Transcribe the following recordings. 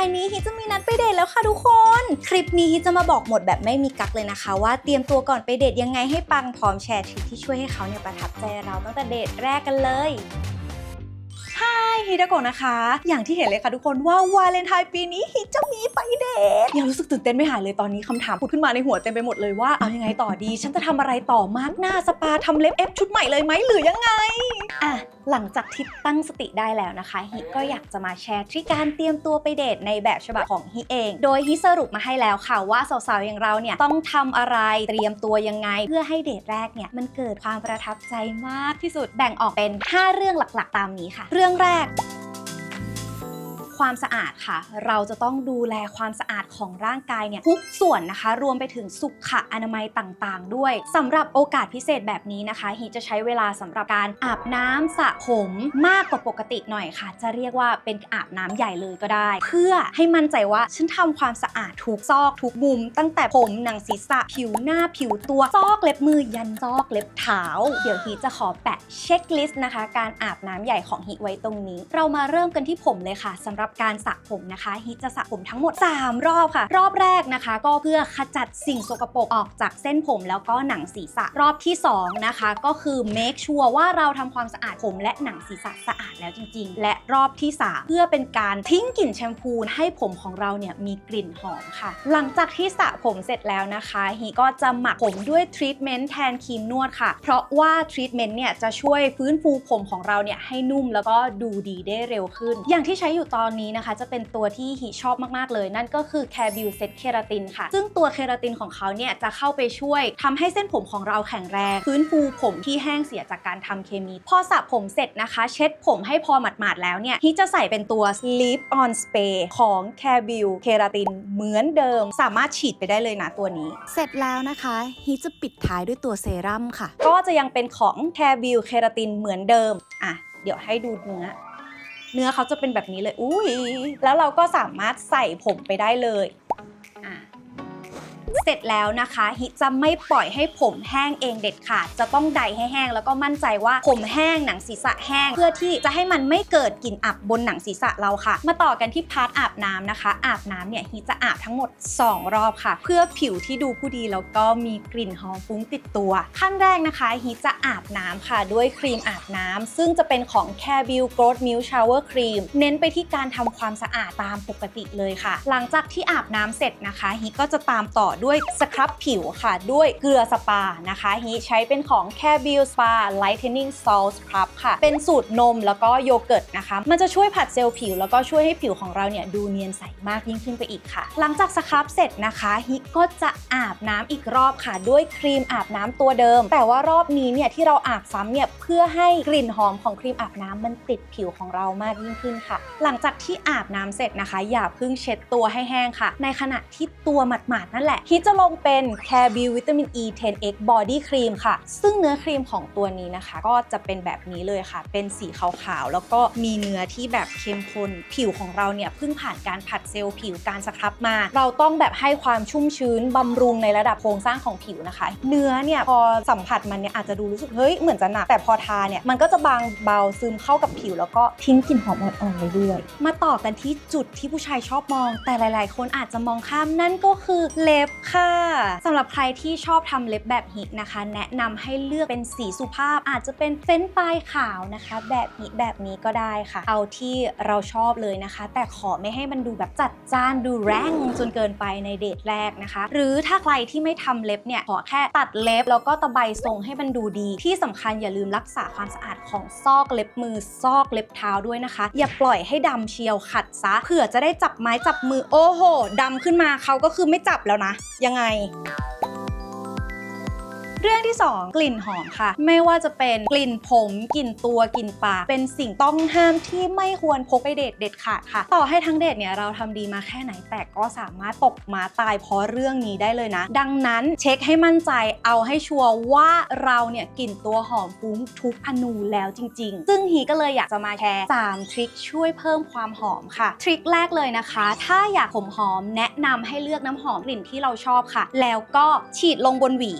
ายนี้ฮิจะมีนัดไปเดทแล้วค่ะทุกคน คลิปนี้ฮิจะมาบอกหมดแบบไม่มีกักเลยนะคะ ว่าเตรียมตัวก่อนไปเดทยังไงให้ปังพร้อมแชร์ทริคที่ช่วยให้เขาเนี่ยประทับใจเราตั้งแต่เดทแรกกันเลย ฮายฮิดาโกะนะคะ อย่างที่เห็นเลยค่ะทุกคนว่าวาเลนไทน์ปีนี้ฮิจะมีไปเดทยังรู้สึกตื่นเต้นไม่หายเลยตอนนี้คำถามผุดขึ้นมาในหัวเต็มไปหมดเลยว่าเอายังไงต่อดี ฉันจะทำอะไรต่อมาร์กหน้าสปาทำเล็บเอฟชุดใหม่เลยไหมหรือยังไงอะหลังจากที่ตั้งสติได้แล้วนะคะ ฮิก็อยากจะมาแชร์ทริคการเตรียมตัวไปเดทในแบบฉบับของฮิเอง โดยฮิสรุปมาให้แล้วค่ะว่าสาวๆอย่างเราเนี่ยต้องทำอะไรเตรียมตัวยังไง เพื่อให้เดทแรกเนี่ยมันเกิดความประทับใจมากที่สุดแบ่งออกเป็น 5 เรื่องหลักๆ ตามนี้ค่ะ เรื่องแรก ความสะอาดค่ะ เราจะต้องดูแลความสะอาดของร่างกายเนี่ยทุกส่วนนะคะ รวมไปถึงสุขอนามัยต่างๆ ด้วยสำหรับโอกาสพิเศษแบบนี้นะคะฮีจะใช้เวลาสำหรับการอาบน้ำสระผมมากกว่าปกติหน่อยค่ะ จะเรียกว่าเป็นอาบน้ำใหญ่เลยก็ได้ เพื่อให้มั่นใจว่าฉันทำความสะอาดทุกซอกทุกมุม ตั้งแต่ผมหนังศีรษะผิวหน้าผิวตัวซอกเล็บมือยันซอกเล็บเท้า เดี๋ยวฮีจะขอแปะเช็คลิสต์นะคะ การอาบน้ำใหญ่ของฮีไว้ตรงนี้ เรามาเริ่มกันที่ผมเลยค่ะสำหรับการสระผมนะคะฮีจะสระผมทั้งหมด 3 รอบค่ะ รอบแรกนะคะ ก็เพื่อขจัดสิ่งสกปรกออกจากเส้นผมแล้วก็หนังศีรษะรอบที่ 2 นะคะ ก็คือ make sure ว่าเราทำความสะอาดผมและหนังศีรษะสะอาดแล้วจริง ๆ และรอบที่ 3 เพื่อเป็นการทิ้งกลิ่นแชมพูให้ผมของเราเนี่ยมีกลิ่นหอมค่ะ หลังจากที่สระผมเสร็จแล้วนะคะฮีก็จะหมักผมด้วยทรีทเมนต์แทนครีมนวดค่ะ เพราะว่าทรีทเมนต์เนี่ยจะช่วยฟื้นฟูผมของเราเนี่ยให้นุ่มแล้วก็ดูดีได้เร็วขึ้น อย่างที่ใช้อยู่ตอนนี้นะคะ จะเป็นตัวที่ฮีชอบมาก ๆ เลย นั่นก็คือ c a r b u Set Keratin ค่ะ ซึ่งตัวเคราตินของเขาเนี่ยจะเข้าไปช่วยทำให้เส้นผมของเราแข็งแรงฟื้นฟูผมที่แห้งเสียจากการทำเคมี พอสระผมเสร็จนะคะ เช็ดผมให้พอหมาดๆแล้วเนี่ยฮีจะใส่เป็นตัว Sleep on Spray ของ c a r b u Keratin เหมือนเดิม สามารถฉีดไปได้เลยนะตัวนี้ เสร็จแล้วนะคะฮีจะปิดท้ายด้วยตัวเซรั่มค่ะ ก็จะยังเป็นของ c a r b u Keratin เหมือนเดิมอะเดี๋ยวให้ดูเนื้อ เนื้อเขาจะเป็นแบบนี้เลยอุ้ยแล้วเราก็สามารถใส่ผมไปได้เลย เสร็จแล้วนะคะฮิจะไม่ปล่อยให้ผมแห้งเองเด็ดขาด จะต้องไดให้แห้งแล้วก็มั่นใจว่าผมแห้งหนังศีรษะแห้ง เพื่อที่จะให้มันไม่เกิดกลิ่นอับบนหนังศีรษะเราค่ะ มาต่อกันที่พาร์ทอาบน้ำนะคะ อาบน้ำเนี่ยฮิจะอาบทั้งหมด 2 รอบค่ะ เพื่อผิวที่ดูผู้ดีแล้วก็มีกลิ่นหอมฟุ้งติดตัว ขั้นแรกนะคะฮิจะอาบน้ำค่ะ ด้วยครีมอาบน้ำซึ่งจะเป็นของ c a r b i l Growth Milk Shower Cream เน้นไปที่การทำความสะอาดตามปกติเลยค่ะ หลังจากที่อาบน้ำเสร็จนะคะฮิก็จะตามต่อด้วยยสครับผิวค่ะ ด้วยเกลือสปานะคะฮิใช้เป็นของ c a r b i l Spa Lightening Salt Scrub ค่ะ เป็นสูตรนมแล้วก็โยเกิร์ตนะคะ มันจะช่วยผัดเซลล์ผิว แล้วก็ช่วยให้ผิวของเราเนี่ยดูเนียนใสมากยิ่งขึ้นไปอีกค่ะ หลังจากสครับเสร็จนะคะฮิก็จะอาบน้ำอีกรอบค่ะ ด้วยครีมอาบน้ำตัวเดิม แต่ว่ารอบนี้เนี่ยที่เราอาบซ้ำเนี่ยเพื่อให้กลิ่นหอมของครีมอาบน้ำมันติดผิวของเรามากยิ่งขึ้นค่ะ หลังจากที่อาบน้ำเสร็จนะคะ อย่าเพิ่งเช็ดตัวให้แห้งค่ะ ในขณะที่ตัวหมาดๆนั่นแหละฮิจะลงเป็น Care b i l Vitamin E 10X Body Cream ค่ะ ซึ่งเนื้อครีมของตัวนี้นะคะ ก็จะเป็นแบบนี้เลยค่ะ เป็นสีขาวๆ แล้วก็มีเนื้อที่แบบเข้มข้นผิวของเราเนี่ยเพิ่งผ่านการผัดเซลล์ผิวการสครับมา เราต้องแบบให้ความชุ่มชื้นบำรุงในระดับโครงสร้างของผิวนะคะ เนื้อเนี่ยพอสัมผัสมันเนี่ยอาจจะดูรู้สึกเฮ้ยเหมือนจะหนักแต่พอทาเนี่ยมันก็จะบางเบาซึมเข้ากับผิว แล้วก็ทิ้งกลิ่นหอมอ่อนๆไว้ด้วยมาต่อกันที่จุดที่ผู้ชายชอบมอง แต่หลาย ๆ คนอาจจะมองข้ามนั่นก็คือเล็บค่ะสำหรับใครที่ชอบทำเล็บแบบฮิตนะคะ แนะนำให้เลือกเป็นสีสุภาพ อาจจะเป็นเฟ้นปลายขาวนะคะ แบบฮิตแบบนี้ก็ได้ค่ะ เอาที่เราชอบเลยนะคะ แต่ขอไม่ให้มันดูแบบจัดจ้านดูแรงจนเกินไปในเดทแรกนะคะ หรือถ้าใครที่ไม่ทำเล็บเนี่ยขอแค่ตัดเล็บแล้วก็ตะไบทรงให้มันดูดี ที่สำคัญอย่าลืมรักษาความสะอาดของซอกเล็บมือซอกเล็บเท้าด้วยนะคะ อย่าปล่อยให้ดำเชียวขัดซะเผื่อจะได้จับไม้จับมือโอ้โหดำขึ้นมาเขาก็คือไม่จับแล้วนะยังไง เรื่องที่ 2 กลิ่นหอมค่ะ ไม่ว่าจะเป็นกลิ่นผมกลิ่นตัวกลิ่นปาก เป็นสิ่งต้องห้ามที่ไม่ควรพกไปเดทเด็ดขาดค่ะ ต่อให้ทั้งเดทเนี่ยเราทำดีมาแค่ไหนแต่ก็สามารถตกมาตายเพราะเรื่องนี้ได้เลยนะ ดังนั้นเช็คให้มั่นใจเอาให้ชัวร์ว่าเราเนี่ยกลิ่นตัวหอมฟุ้งทุกอนูแล้วจริง ๆ ซึ่งฮีก็เลยอยากจะมาแชร์3ทริคช่วยเพิ่มความหอมค่ะ ทริคแรกเลยนะคะ ถ้าอยากผมหอมแนะนำให้เลือกน้ำหอมกลิ่นที่เราชอบค่ะ แล้วก็ฉีดลงบนหวี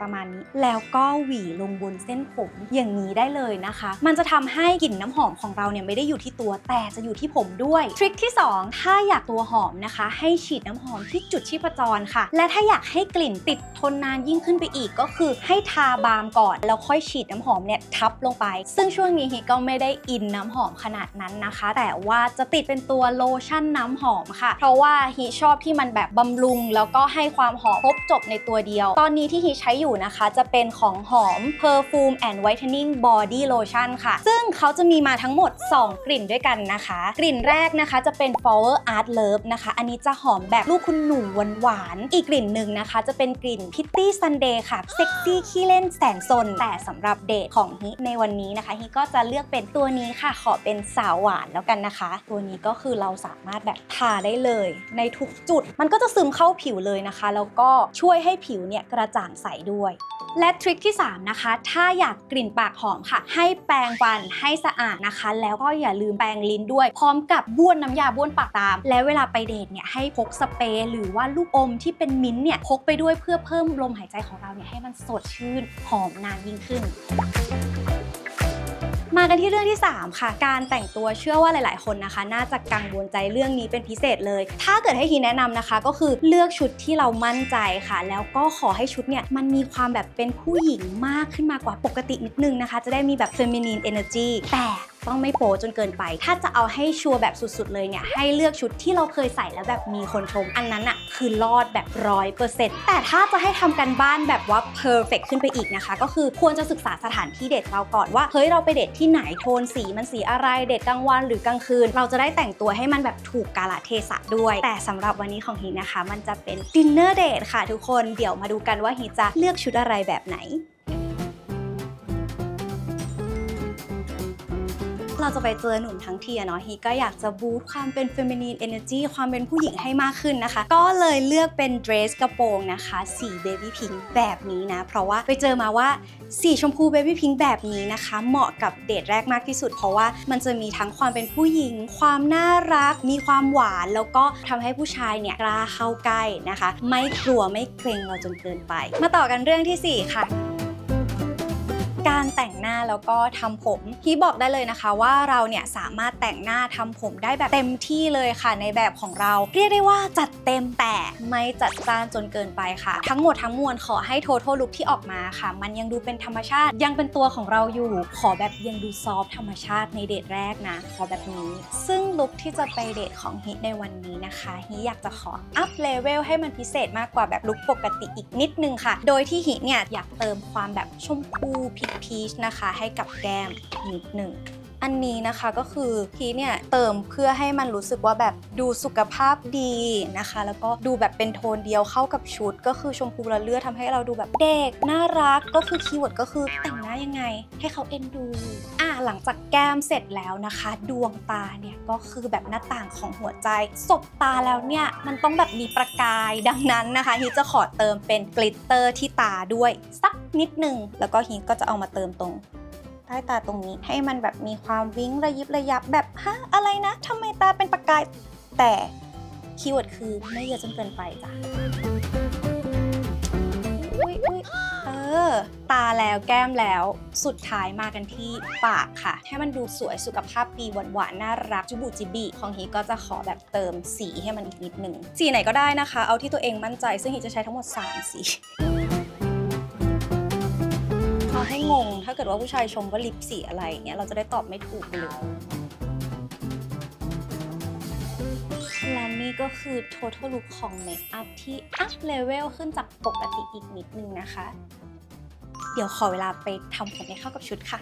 ประมาณนี้ แล้วก็หวีลงบนเส้นผมอย่างนี้ได้เลยนะคะ มันจะทำให้กลิ่นน้ำหอมของเราเนี่ยไม่ได้อยู่ที่ตัวแต่จะอยู่ที่ผมด้วยทริคที่ 2 ถ้าอยากตัวหอมนะคะ ให้ฉีดน้ำหอมที่จุดชีพจรค่ะ และถ้าอยากให้กลิ่นติดทนนานยิ่งขึ้นไปอีกก็คือให้ทาบามก่อน แล้วค่อยฉีดน้ำหอมเนี่ยทับลงไป ซึ่งช่วงนี้ฮิก็ไม่ได้อินน้ำหอมขนาดนั้นนะคะ แต่ว่าจะติดเป็นตัวโลชั่นน้ำหอมค่ะ เพราะว่าฮิชอบที่มันแบบบำรุง แล้วก็ให้ความหอมครบจบในตัวเดียว ตอนนี้ที่ฮิใช้อยู่นะคะ จะเป็นของหอม Perfume and Whitening Body Lotion ค่ะ ซึ่งเขาจะมีมาทั้งหมด 2 กลิ่นด้วยกันนะคะ กลิ่นแรกนะคะจะเป็น Flower Art Love นะคะ อันนี้จะหอมแบบลูกคุณหนูหวานๆ อีกกลิ่นหนึ่งนะคะ จะเป็นกลิ่น Pitty Sunday ค่ะเซ็กซี่ขี้เล่นแสนซน แต่สำหรับเดทของฮิในวันนี้นะคะฮิก็จะเลือกเป็นตัวนี้ค่ะ ขอเป็นสาวหวานแล้วกันนะคะ ตัวนี้ก็คือเราสามารถแบบทาได้เลย ในทุกจุด มันก็จะซึมเข้าผิวเลยนะคะ แล้วก็ช่วยให้ผิวเนี่ยกระจ่างใสด้วยและทริคที่ 3 นะคะ ถ้าอยากกลิ่นปากหอมค่ะ ให้แปรงฟันให้สะอาดนะคะ แล้วก็อย่าลืมแปรงลิ้นด้วย พร้อมกับบ้วนน้ำยาบ้วนปากตาม แล้วเวลาไปเดทเนี่ยให้พกสเปรย์หรือว่าลูกอมที่เป็นมิ้นท์เนี่ยพกไปด้วยเพื่อเพิ่มลมหายใจของเราเนี่ยให้มันสดชื่นหอมนานยิ่งขึ้น มากันที่เรื่องที่ 3 ค่ะ การแต่งตัวเชื่อว่าหลาย ๆ คนนะคะ น่าจะกังวลใจเรื่องนี้เป็นพิเศษเลย ถ้าเกิดให้ทีแนะนำนะคะ ก็คือเลือกชุดที่เรามั่นใจค่ะ แล้วก็ขอให้ชุดเนี่ยมันมีความแบบเป็นผู้หญิงมากขึ้นมากว่าปกตินิดนึงนะคะ จะได้มีแบบเฟมินีนเอเนอร์จีแต่ ต้องไม่โป๊จนเกินไป ถ้าจะเอาให้ชัวร์แบบสุดๆเลยเนี่ย ให้เลือกชุดที่เราเคยใส่แล้วแบบมีคนชม อันนั้นอะคือรอดแบบร้อยเปอร์เซ็นต์แต่ถ้าจะให้ทำกันบ้านแบบว่า perfect ขึ้นไปอีกนะคะ ก็คือควรจะศึกษาสถานที่เดทเราก่อนว่า เฮ้ย เราไปเดทที่ไหนโทนสีมันสีอะไรเดทกลางวันหรือกลางคืน เราจะได้แต่งตัวให้มันแบบถูกกาลเทศะด้วย แต่สำหรับวันนี้ของฮีนะคะ มันจะเป็น dinner date ค่ะทุกคนเดี๋ยวมาดูกันว่าฮีจะเลือกชุดอะไรแบบไหน เราจะไปเจอหนุ่มทั้งทีอะเนาะฮีก็อยากจะบูตความเป็น feminine energy ความเป็นผู้หญิงให้มากขึ้นนะคะ ก็เลยเลือกเป็นเดรสกระโปรงนะคะสี baby pink แบบนี้นะ เพราะว่าไปเจอมาว่าสีชมพู baby pink แบบนี้นะคะ เหมาะกับเดทแรกมากที่สุด เพราะว่ามันจะมีทั้งความเป็นผู้หญิง ความน่ารัก มีความหวาน แล้วก็ทำให้ผู้ชายเนี่ยกล้าเข้าใกล้นะคะ ไม่กลัวไม่เกรงเราจนเกินไป มาต่อกันเรื่องที่สี่ค่ะ แต่งหน้าแล้วก็ทำผมพี่บอกได้เลยนะคะว่าเราเนี่ยสามารถแต่งหน้าทำผมได้แบบเต็มที่เลยค่ะในแบบของเรา เรียกได้ว่าจัดเต็มแต่ไม่จัดจ้านจนเกินไปค่ะ ทั้งหมดทั้งมวลขอให้โท t a l ลุคที่ออกมาค่ะ มันยังดูเป็นธรรมชาติยังเป็นตัวของเราอยู่ ขอแบบยังดูซอฟธรรมชาติในเดทแรกนะ ขอแบบนี้ ซึ่งลุคที่จะไปเดทของฮิตในวันนี้นะคะฮิอยากจะขออัพเลเวลให้มันพิเศษมากกว่าแบบลุคปกติอีกนิดนึงค่ะ โดยที่ฮิเนี่ยอยากเติมความแบบชมพูพีพีชนะคะ ให้กับแก้มนิดหนึ่งอันนี้นะคะก็คือพีเนี่ยเติมเพื่อให้มันรู้สึกว่าแบบดูสุขภาพดีนะคะ แล้วก็ดูแบบเป็นโทนเดียวเข้ากับชุด ก็คือชมพูละเลือดทำให้เราดูแบบเด็ก น่ารักก็คือคีย์เวิร์ดก็คือแต่งหน้ายังไง ให้เขาเอ็นดู หลังจากแก้มเสร็จแล้วนะคะ ดวงตาเนี่ยก็คือแบบหน้าต่างของหัวใจ สบตาแล้วเนี่ยมันต้องแบบมีประกายดังนั้นนะคะฮีจะขอเติมเป็นกลิตเตอร์ที่ตาด้วยสักนิดหนึ่งแล้วก็ฮีก็จะเอามาเติมตรงใต้ตาตรงนี้ให้มันแบบมีความวิ้งระยิบระยับแบบฮะอะไรนะทำไมตาเป็นประกายแต่คีย์เวิร์ดคือไม่เยอะจนเกินไปจ้ะ อุ้ยอุ้ยเออ ตาแล้วแก้มแล้ว สุดท้ายมากันที่ปากค่ะ ให้มันดูสวยสุขภาพดีหวานหวานๆน่ารักจุบุจิบิของฮีก็จะขอแบบเติมสีให้มันอีกนิดหนึ่งสีไหนก็ได้นะคะ เอาที่ตัวเองมั่นใจ ซึ่งฮีจะใช้ทั้งหมด 3 สีเอให้งง ถ้าเกิดว่าผู้ชายชมว่าลิปสีอะไรอย่างเงี้ยเราจะได้ตอบไม่ถูกไปเลย นี่ก็คือ total look ของเมคอัพที่ up level ขึ้นจากปกติอีกนิดนึงนะคะ เดี๋ยวขอเวลาไปทำผมให้เข้ากับชุดค่ะ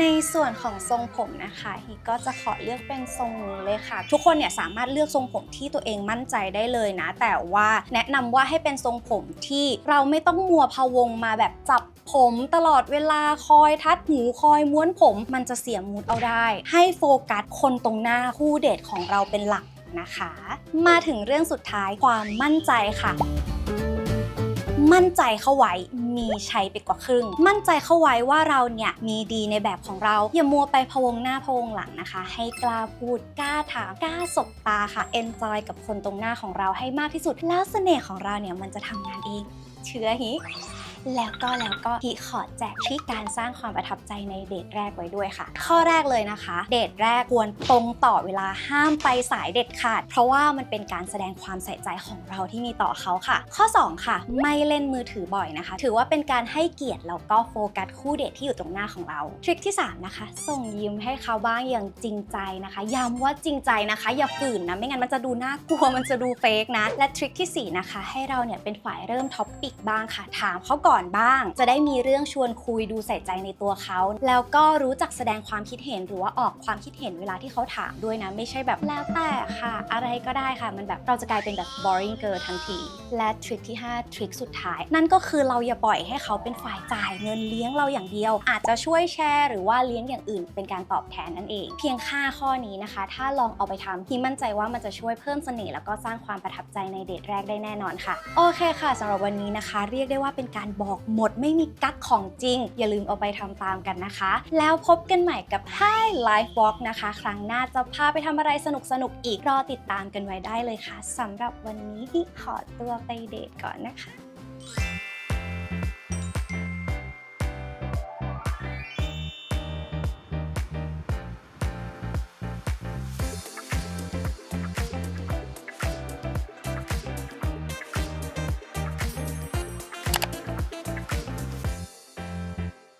ในส่วนของทรงผมนะคะฮีก็จะขอเลือกเป็นทรงนี้เลยค่ะ ทุกคนเนี่ยสามารถเลือกทรงผมที่ตัวเองมั่นใจได้เลยนะ แต่ว่าแนะนำว่าให้เป็นทรงผมที่เราไม่ต้องมัวพะวงมาแบบจับผมตลอดเวลาคอยทัดหูคอยม้วนผม มันจะเสียมูดเอาได้ ให้โฟกัสคนตรงหน้าคู่เดทของเราเป็นหลัก นะคะ มาถึงเรื่องสุดท้ายความมั่นใจค่ะ มั่นใจเข้าไว้มีชัยไปกว่าครึ่ง มั่นใจเข้าไว้ว่าเราเนี่ยมีดีในแบบของเรา อย่ามัวไปพวงหน้าพวงหลังนะคะ ให้กล้าพูดกล้าถามกล้าสบตาค่ะเอนจอยกับคนตรงหน้าของเราให้มากที่สุด แล้วเสน่ห์ของเราเนี่ยมันจะทำงานเอง เชื่อฮิ แล้วก็แล้วก็พี่ขอแจกทริคการสร้างความประทับใจในเดทแรกไว้ด้วยค่ะ ข้อแรกเลยนะคะ เดทแรกควรตรงต่อเวลาห้ามไปสายเด็ดขาด เพราะว่ามันเป็นการแสดงความใส่ใจของเราที่มีต่อเขาค่ะ ข้อ 2 ค่ะ ไม่เล่นมือถือบ่อยนะคะ ถือว่าเป็นการให้เกียรติแล้วก็โฟกัสคู่เดทที่อยู่ตรงหน้าของเรา ทริคที่ 3 นะคะ ส่งยิ้มให้เขาบ้างอย่างจริงใจนะคะ ย้ำว่าจริงใจนะคะ อย่าฝืนนะ ไม่งั้นมันจะดูน่ากลัว มันจะดูเฟกนะ และทริคทีสี่4 นะคะ ให้เราเนี่ยเป็นฝ่ายเริ่มท็อปปิกบ้างค่ะ ถามเขาก่อนบ้าง จะได้มีเรื่องชวนคุยดูใส่ใจในตัวเขา แล้วก็รู้จักแสดงความคิดเห็นหรือว่าออกความคิดเห็นเวลาที่เขาถามด้วยนะ ไม่ใช่แบบแล้วแต่ค่ะ อะไรก็ได้ค่ะ มันแบบเราจะกลายเป็นแบบ boring girl ทันที และทริคที่ 5 ทริคสุดท้าย นั่นก็คือเราอย่าปล่อยให้เขาเป็นฝ่ายจ่ายเงินเลี้ยงเราอย่างเดียว อาจจะช่วยแชร์หรือว่าเลี้ยงอย่างอื่นเป็นการตอบแทนนั่นเอง เพียงค่ข้อนี้นะคะ ถ้าลองเอาไปทำที่มั่นใจว่ามันจะช่วยเพิ่มเสน่ห์แล้วก็สร้างความประทับใจในเดทแรกได้แน่นอนค่ะ โอเคค่ะสำหรับวันนี้นะคะ เรียกได้ว่าเป็นการบอกหมดไม่มีกั๊กของจริง อย่าลืมเอาไปทำตามกันนะคะ แล้วพบกันใหม่กับ Hi Life Walk นะคะ ครั้งหน้าจะพาไปทำอะไรสนุกๆอีกรอติดตามกันไว้ได้เลยค่ะสำหรับวันนี้ที่ขอตัวไปเดทก่อนนะคะ